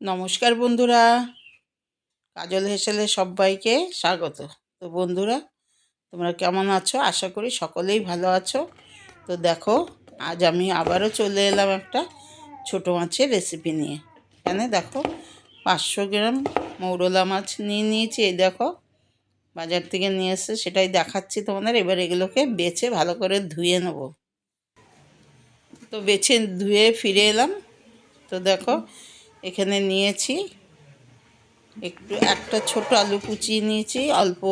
নমস্কার বন্ধুরা। কাজল হেসেলে সবাইকে স্বাগত। তো বন্ধুরা, তোমরা কেমন আছো? আশা করি সকলেই ভালো আছো। তো দেখো, আজ আমি আবারও চলে এলাম একটা ছোটো মাছের রেসিপি নিয়ে। এখানে দেখো, পাঁচশো গ্রাম মৌরলা মাছ নিয়ে নিয়েছি। এই দেখো, বাজার থেকে নিয়ে এসে সেটাই দেখাচ্ছি তোমাদের। এবার এগুলোকে বেছে ভালো করে ধুয়ে নেব। তো বেছে ধুয়ে ফিরে এলাম। তো দেখো এখানে নিয়েছি। একটু, একটা ছোট আলু কুচিয়ে নিয়েছি, অল্প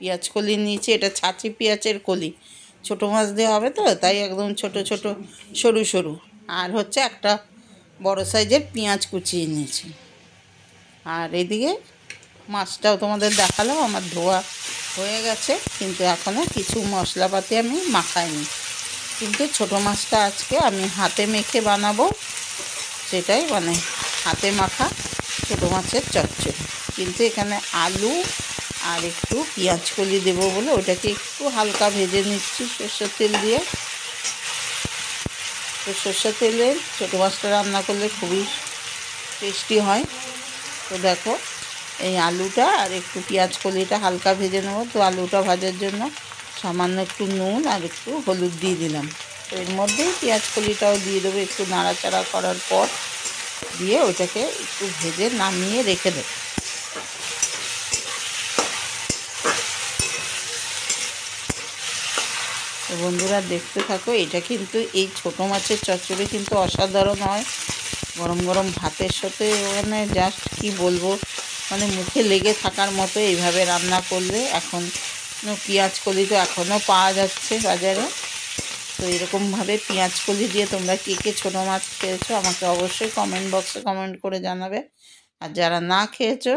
পেঁয়াজ কলি নিয়েছি। এটা ছাঁচি পেঁয়াজের কলি। ছোটো মাছ দেওয়া হবে তো, তাই একদম ছোট ছোট, সরু সরু। আর হচ্ছে একটা বড় সাইজের পেঁয়াজ কুচিয়ে নিয়েছি। আর এদিকে মাছটাও তোমাদের দেখালাম, আমার ধোয়া হয়ে গেছে, কিন্তু এখনও কিছু মশলাপাতি আমি মাখাইনি। কিন্তু ছোটো মাছটা আজকে আমি হাতে মেখে বানাবো। সেটাই মানে হাতে মাখা ছোটো মাছের চচ্চড়ি। কিন্তু এখানে আলু আর একটু পেঁয়াজ কলি দেবো বলে ওটাকে একটু হালকা ভেজে নিচ্ছি সর্ষের তেল দিয়ে। তো সর্ষের তেলে ছোটো মাছটা রান্না করলে খুবই টেস্টি হয়। তো দেখো, এই আলুটা আর একটু পেঁয়াজ কলিটা হালকা ভেজে নেব। তো আলুটা ভাজার জন্য সামান্য একটু নুন আর একটু হলুদ দিয়ে দিলাম। তো এর মধ্যেই পেঁয়াজ কলিটাও দিয়ে দেবো একটু নাড়াচাড়া করার পর। দিয়ে ওটাকে একটু ভেজে নামিয়ে রেখে দেবো। বন্ধুরা, দেখতে থাকো, এটা কিন্তু এই ছোট মাছের চচ্চড়ি কিন্তু অসাধারণ হয়। গরম গরম ভাতের সাথে মানে জাস্ট কি বলব মানে মুখে লেগে থাকার মতো এইভাবে রান্না করলে এখন, পেঁয়াজ কলি তো এখনও পাওয়া যাচ্ছে বাজারে। তো এরকমভাবে পেঁয়াজ কলি দিয়ে তোমরা কে কে ছোটো মাছ খেয়েছো আমাকে অবশ্যই কমেন্ট বক্সে কমেন্ট করে জানাবে। আর যারা না খেয়েছো,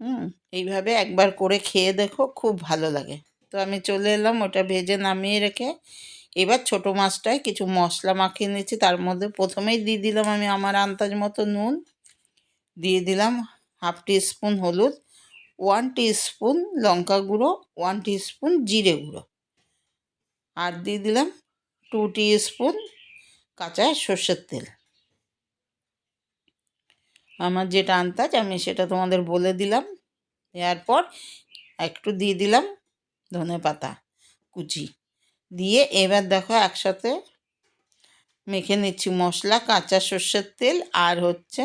হুম, এইভাবে একবার করে খেয়ে দেখো, খুব ভালো লাগে। তো আমি চলে এলাম, ওটা ভেজে নামিয়ে রেখে এবার ছোটো মাছটায় কিছু মশলা মাখিয়ে নিয়েছি তার মধ্যে প্রথমেই দিয়ে দিলাম আমি আমার আন্দাজ মতো নুন। দিয়ে দিলাম হাফ স্পুন হলুদ, ওয়ান টি স্পুন লঙ্কা গুঁড়ো, ওয়ান টি স্পুন জিরে গুঁড়ো। আর দিয়ে দিলাম টু স্পুন কাঁচা সর্ষের তেল। আমার যেটা আন্দাজ, আমি সেটা তোমাদের বলে দিলাম। এরপর একটু দিয়ে দিলাম ধনে পাতা কুচি। দিয়ে এবার দেখো একসাথে মেখে নিচ্ছি মশলা, কাঁচা সর্ষের তেল আর হচ্ছে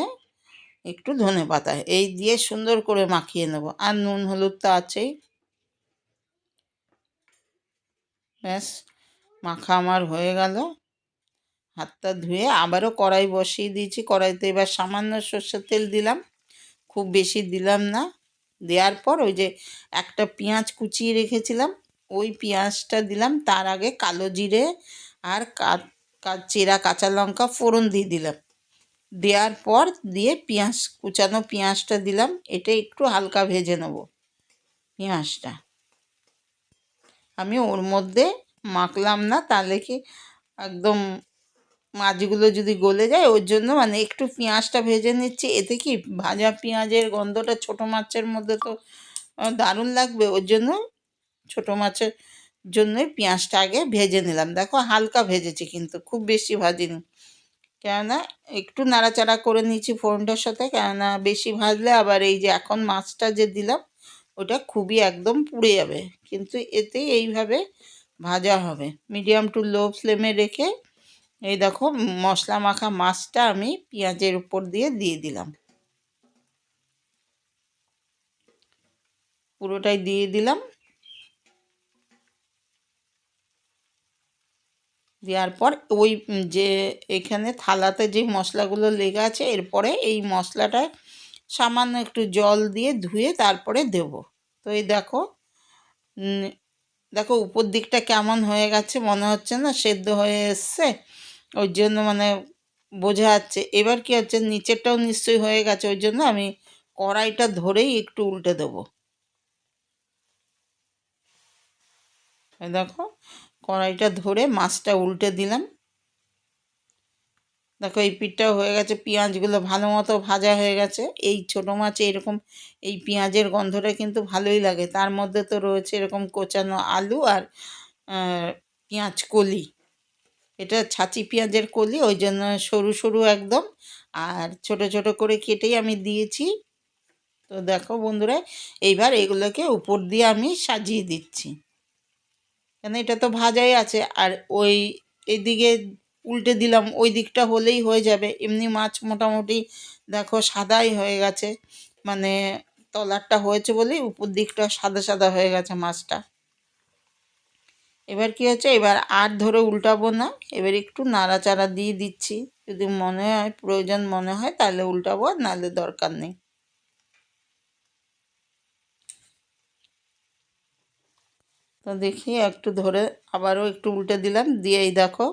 একটু ধনে পাতা। এই দিয়ে সুন্দর করে মাখিয়ে নেব। আর নুন, হলুদ তো আছেই। ব্যাস। মাখা আমার হয়ে গেল। হাতটা ধুয়ে আবারও কড়াই বসিয়ে দিয়েছি। কড়াইতে এবার সামান্য সর্ষের তেল দিলাম। খুব বেশি দিলাম না। দেওয়ার পর ওই যে একটা পেঁয়াজ কুচিয়ে রেখেছিলাম। ওই পেঁয়াজটা দিলাম। তার আগে কালো জিরে আর চেরা কাঁচা লঙ্কা ফোড়ন দিয়ে দিলাম। দেওয়ার পর দিয়ে পেঁয়াজ, কুচানো পেঁয়াজটা দিলাম। এটা একটু হালকা ভেজে নেব পেঁয়াজটা। আমি ওর মধ্যে মাখলাম না, তাহলে কি একদম মাছগুলো যদি গলে যায়, ওর জন্য মানে একটু পেঁয়াজটা ভেজে নিচ্ছি। এতে কি ভাজা পেঁয়াজের গন্ধটা ছোটো মাছের মধ্যে তো দারুণ লাগবে। ওর জন্য ছোটো মাছের জন্যই পেঁয়াজটা আগে ভেজে নিলাম। দেখো হালকা ভেজেছি কিন্তু, খুব বেশি ভাজিনি। কেননা একটু নাড়াচাড়া করে নিয়েছি ফোড়নটার সাথে, কেননা বেশি ভাজলে আবার এই যে এখন মাছটা যে দিলাম, ওটা খুবই একদম পুড়ে যাবে। কিন্তু এতে এইভাবে ভাজা হবে। মিডিয়াম টু লো ফ্লেমে রেখে এই দেখো মশলা মাখা মাছটা আমি পেঁয়াজের উপর দিয়ে দিয়ে দিলাম। পুরোটাই দিয়ে দিলাম। দেওয়ার পর ওই যে এখানে থালাতে যে মশলাগুলো লেগে আছে, এরপরে এই মশলাটায় সামান্য একটু জল দিয়ে ধুয়ে তারপরে দেব। তো এই দেখো দেখো, উপর দিকটা কেমন হয়ে গেছে মনে হচ্ছে না, সেদ্ধ হয়ে এসছে। ওই জন্য মানে বোঝা যাচ্ছে। এবার কি হচ্ছে, নিচেরটাও নিশ্চয়ই হয়ে গেছে, ওই জন্য আমি কড়াইটা ধরেই একটু উল্টে দেবো। দেখো, কড়াইটা ধরে মাছটা উল্টে দিলাম। দেখো এই পিঠটাও হয়ে গেছে, পেঁয়াজগুলো ভালো মতো ভাজা হয়ে গেছে। এই ছোটো মাছে এরকম এই পেঁয়াজের গন্ধটা কিন্তু ভালোই লাগে। তার মধ্যে তো রয়েছে এরকম কোচানো আলু আর পেঁয়াজ কলি। এটা ছাঁচি পেঁয়াজের কলি, ওই জন্য সরু সরু একদম। আর ছোট ছোট করে কেটেই আমি দিয়েছি। তো দেখো বন্ধুরা, এইবার এগুলোকে উপর দিয়ে আমি সাজিয়ে দিচ্ছি। কেন এটা তো ভাজাই আছে। আর ওই এদিকে উল্টে দিলাম, ওই দিকটা হলেই হয়ে যাবে। এমনি মাছ মোটামুটি দেখো সাদাই হয়ে গেছে মানে তলারটা হয়েছে বলেই উপর দিকটা সাদা সাদা হয়ে গেছে মাছটা। এবার কি হচ্ছে, এবার আর ধরে উল্টাবো না, এবার একটু নাড়াচাড়া দিয়ে দিচ্ছি। যদি মনে হয়, প্রয়োজন মনে হয়, তাহলে উল্টাবো, আর নাহলে দরকার নেই। তো দেখি, একটু ধরে আবারও একটু উল্টে দিলাম, দিয়েই দেখো।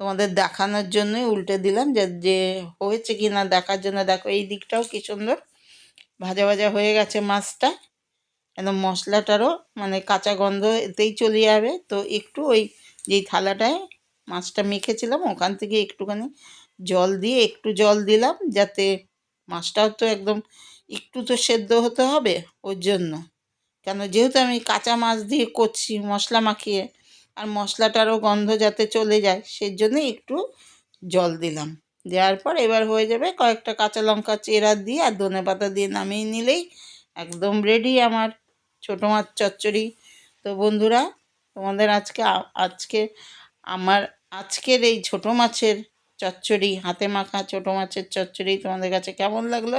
তোমাদের দেখানোর জন্যই উল্টে দিলাম যে যে হয়েছে কি না দেখার জন্য। দেখো, এই দিকটাও কি সুন্দর। ভাজা ভাজা হয়ে গেছে মাছটা। একদম মশলাটারও মানে কাঁচা গন্ধ এতেই চলে যাবে। তো একটু ওই যেই থালাটায় মাছটা মেখেছিলাম, ওখান থেকে একটুখানি জল দিয়ে একটু জল দিলাম যাতে মাছটাও তো একদম একটু তো সেদ্ধ হতে হবে ওর জন্য। কেন, যেহেতু আমি কাঁচা মাছ দিয়ে করছি, মশলা মাখিয়ে আর মশলাটারও গন্ধ যাতে চলে যায় সেই জন্যই একটু জল দিলাম। দেওয়ার পর এবার হয়ে যাবে কয়েকটা কাঁচা লঙ্কা চেরা দিয়ে আর ধনে পাতা দিয়ে নামিয়ে নিলেই একদম রেডি আমার ছোটো মাছ চচ্চড়ি। তো বন্ধুরা, তোমাদের আজকে আজকে আমার আজকের এই ছোটো মাছের চচ্চড়ি, হাতে মাখা ছোটো মাছের চচ্চড়ি তোমাদের কাছে কেমন লাগল?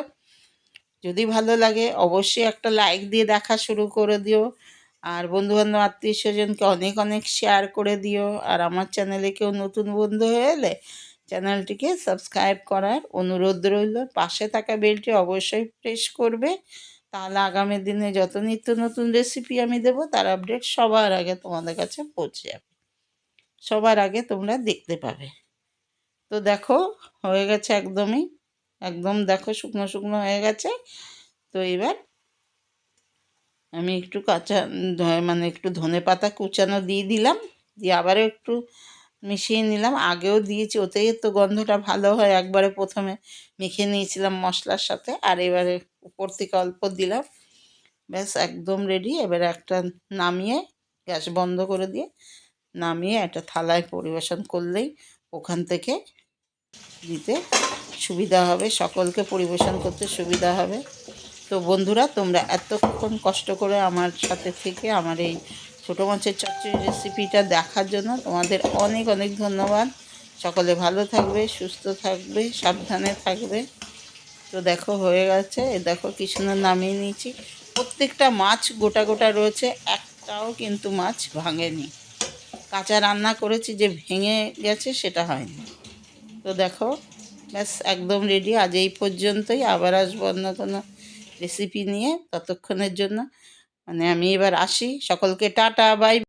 যদি ভালো লাগে অবশ্যই একটা লাইক দিয়ে দেখা শুরু করে দিও। আর বন্ধুবান্ধব, আত্মীয় স্বজনকে অনেক অনেক শেয়ার করে দিও। আর আমার চ্যানেলে কেউ নতুন বন্ধু হয়ে এলে চ্যানেলটিকে সাবস্ক্রাইব করার অনুরোধ রইল। পাশে থাকা বেলটি অবশ্যই প্রেস করবে। তাহলে আগামী দিনে যত নিত্য নতুন রেসিপি আমি দেবো, তার আপডেট সবার আগে তোমাদের কাছে পৌঁছে যাবে। সবার আগে তোমরা দেখতে পাবে। তো দেখো, হয়ে গেছে একদমই। একদম দেখো শুকনো শুকনো হয়ে গেছে। তো এবার আমি একটু কাঁচা মানে একটু ধনে পাতা কুচানো দিয়ে দিলাম, দিয়ে আবারও একটু মিশিয়ে নিলাম। আগেও দিয়েছি, ওতেই তো গন্ধটা ভালো হয়। একবারে প্রথমে মেখে নিয়েছিলাম মশলার সাথে, আর এবারে উপর থেকে অল্প দিলাম। ব্যাস, একদম রেডি এবারে একটা নামিয়ে, গ্যাস বন্ধ করে দিয়ে নামিয়ে একটা থালায় পরিবেশন করলেই ওখান থেকে দিতে সুবিধা হবে। সকলকে পরিবেশন করতে সুবিধা হবে। তো বন্ধুরা, তোমরা এতক্ষণ কষ্ট করে আমার সাথে থেকে আমার এই ছোটো মাছের চচ্চড়ি রেসিপিটা দেখার জন্য তোমাদের অনেক অনেক ধন্যবাদ। সকলে ভালো থাকবে, সুস্থ থাকবে, সাবধানে থাকবে। তো দেখো, হয়ে গেছে। এ দেখো কি নামিয়ে নিয়েছি। প্রত্যেকটা মাছ গোটা গোটা রয়েছে, একটাও কিন্তু মাছ ভাঙেনি। কাঁচা রান্না করেছি যে ভেঙে গেছে, সেটা হয়নি। তো দেখো, ব্যাস, একদম রেডি আজ এই পর্যন্তই। আবার আসব অন্য কোনো রেসিপি নিয়ে ততক্ষণের জন্য। মানে আমি এবার আসি। সকলকে টাটা বাই